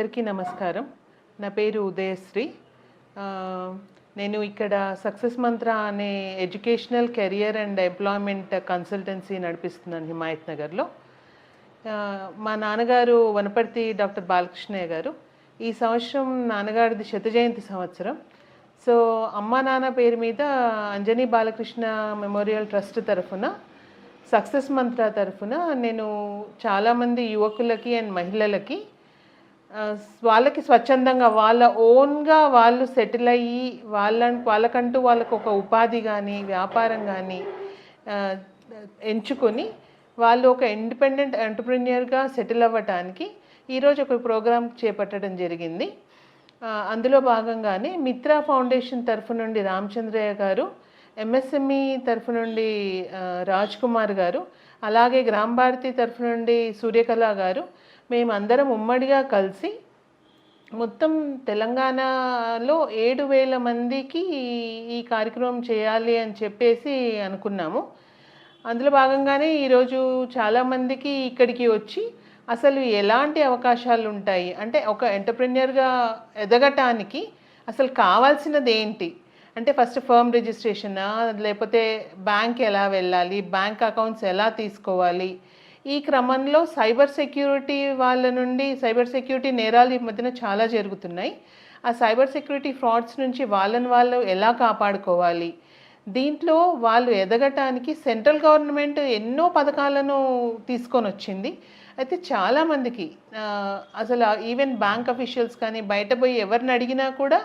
అందరికీ నమస్కారం. నా పేరు ఉదయశ్రీ. నేను ఇక్కడ సక్సెస్ మంత్ర అనే educational career and employment consultancy నడిపిస్తున్నాను హిమాయత్ నగర్లో. మా నాన్నగారు వనపర్తి డాక్టర్ బాలకృష్ణయ్య గారు. ఈ సంవత్సరం నాన్నగారిది శత జయంతి సంవత్సరం. సో అమ్మ నాన్న పేరు మీద అంజనీ బాలకృష్ణ మెమోరియల్ ట్రస్ట్ తరఫున సక్సెస్ మంత్ర తరఫున నేను చాలామంది యువకులకి అండ్ మహిళలకి వాళ్ళకి స్వచ్ఛందంగా వాళ్ళ ఓన్గా వాళ్ళు సెటిల్ అయ్యి వాళ్ళ వాళ్ళకంటూ వాళ్ళకు ఒక ఉపాధి కానీ వ్యాపారం కానీ ఎంచుకొని వాళ్ళు ఒక ఇండిపెండెంట్ ఎంటర్ప్రెన్యూర్గా సెటిల్ అవ్వటానికి ఈరోజు ఒక ప్రోగ్రాం చేపట్టడం జరిగింది. అందులో భాగంగానే మిత్రా ఫౌండేషన్ తరఫు నుండి రామచంద్రయ్య గారు ఎంఎస్ఎంఈ తరఫు నుండి రాజ్ కుమార్ గారు అలాగే గ్రామ భారతి తరఫు నుండి సూర్యకళ గారు మేమందరం ఉమ్మడిగా కలిసి మొత్తం తెలంగాణలో ఏడు వేల మందికి ఈ- కార్యక్రమం చేయాలి అని చెప్పేసి అనుకున్నాము. అందులో భాగంగానే ఈరోజు చాలామందికి ఇక్కడికి వచ్చి అసలు ఎలాంటి అవకాశాలు ఉంటాయి? అంటే ఒక ఎంటర్ప్రెన్యూర్గా ఎదగటానికి అసలు కావాల్సినది ఏంటి? అంటే ఫస్ట్ ఫర్మ్ రిజిస్ట్రేషనా? లేకపోతే బ్యాంక్ ఎలా వెళ్ళాలి? బ్యాంక్ అకౌంట్స్ ఎలా తీసుకోవాలి? ఈ క్రమంలో సైబర్ సెక్యూరిటీ వాళ్ళ నుండి సైబర్ సెక్యూరిటీ నేరాలు ఈ మధ్యన చాలా జరుగుతున్నాయి. ఆ సైబర్ సెక్యూరిటీ ఫ్రాడ్స్ నుంచి వాళ్ళని వాళ్ళు ఎలా కాపాడుకోవాలి? దీంట్లో వాళ్ళు ఎదగటానికి సెంట్రల్ గవర్నమెంట్ ఎన్నో పథకాలను తీసుకొని వచ్చింది. అయితే చాలామందికి అసలు ఈవెన్ బ్యాంక్ అఫీషియల్స్ కానీ బయట పోయి ఎవరిని అడిగినా కూడా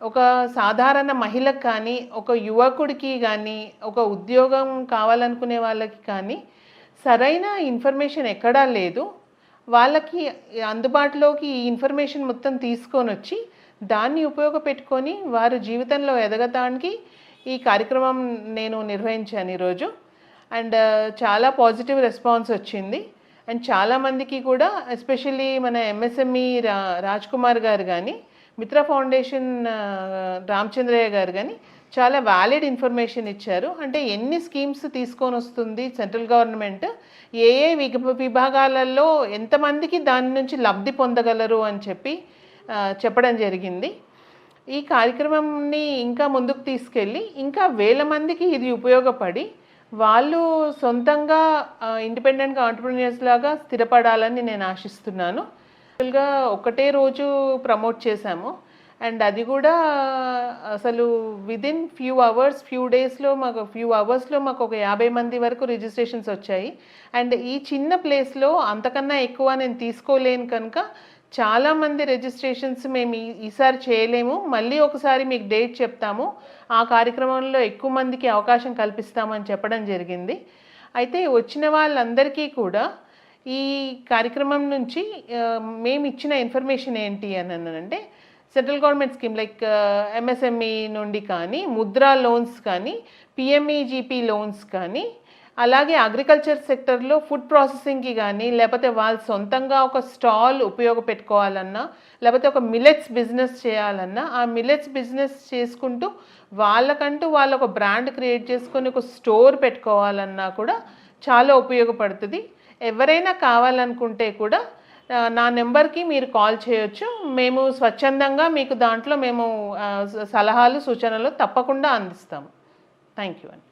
ఒక సాధారణ మహిళకు కానీ ఒక యువకుడికి కానీ ఒక ఉద్యోగం కావాలనుకునే వాళ్ళకి కానీ సరైన ఇన్ఫర్మేషన్ ఎక్కడా లేదు. వాళ్ళకి అందుబాటులోకి ఈ ఇన్ఫర్మేషన్ మొత్తం తీసుకొని వచ్చి దాన్ని ఉపయోగపెట్టుకొని వారు జీవితంలో ఎదగటానికి ఈ కార్యక్రమం నేను నిర్వహించాను ఈరోజు. అండ్ uh, చాలా పాజిటివ్ రెస్పాన్స్ వచ్చింది. అండ్ చాలామందికి కూడా ఎస్పెషల్లీ మన ఎంఎస్ఎంఈ రా రాజ్ కుమార్ గారు కానీ మిత్ర ఫౌండేషన్ uh, రామచంద్రయ్య గారు కానీ చాలా వ్యాలిడ్ ఇన్ఫర్మేషన్ ఇచ్చారు. అంటే ఎన్ని స్కీమ్స్ తీసుకొని వస్తుంది సెంట్రల్ గవర్నమెంట్ ఏ ఏ విభాగాలలో ఎంతమందికి దాని నుంచి లబ్ధి పొందగలరు అని చెప్పి చెప్పడం జరిగింది. ఈ కార్యక్రమంని ఇంకా ముందుకు తీసుకెళ్ళి ఇంకా వేల మందికి ఇది ఉపయోగపడి వాళ్ళు సొంతంగా ఇండిపెండెంట్గా ఆంటర్ప్రినియర్స్ లాగా స్థిరపడాలని నేను ఆశిస్తున్నాను. ఒకటే రోజు ప్రమోట్ చేశాము. అండ్ అది కూడా అసలు విదిన్ ఫ్యూ అవర్స్ ఫ్యూ డేస్లో మాకు ఫ్యూ అవర్స్లో మాకు ఒక యాభై మంది వరకు రిజిస్ట్రేషన్స్ వచ్చాయి. అండ్ ఈ చిన్న ప్లేస్లో అంతకన్నా ఎక్కువ నేను తీసుకోలేను కనుక చాలామంది రిజిస్ట్రేషన్స్ మేము ఈసారి చేయలేము. మళ్ళీ ఒకసారి మీకు డేట్ చెప్తాము. ఆ కార్యక్రమంలో ఎక్కువ మందికి అవకాశం కల్పిస్తామని చెప్పడం జరిగింది. అయితే వచ్చిన వాళ్ళందరికీ కూడా ఈ కార్యక్రమం నుంచి మేము ఇచ్చిన ఇన్ఫర్మేషన్ ఏంటి అని అంటే central government scheme like MSME uh, నుండి కానీ ముద్రా లోన్స్ కానీ పిఎంఈజీపీ లోన్స్ కానీ అలాగే అగ్రికల్చర్ సెక్టర్లో ఫుడ్ ప్రాసెసింగ్కి కానీ లేకపోతే వాళ్ళు సొంతంగా ఒక స్టాల్ ఉపయోగపెట్టుకోవాలన్నా లేకపోతే ఒక మిలెట్స్ బిజినెస్ చేయాలన్నా ఆ మిలెట్స్ బిజినెస్ చేసుకుంటూ వాళ్ళకంటూ వాళ్ళ ఒక బ్రాండ్ క్రియేట్ చేసుకొని ఒక స్టోర్ పెట్టుకోవాలన్నా కూడా చాలా ఉపయోగపడుతుంది. ఎవరైనా కావాలనుకుంటే కూడా నా నెంబర్కి మీరు కాల్ చేయొచ్చు. మేము స్వచ్ఛందంగా మీకు దాంట్లో మేము సలహాలు సూచనలు తప్పకుండా అందిస్తాము. థ్యాంక్ యూ అండి.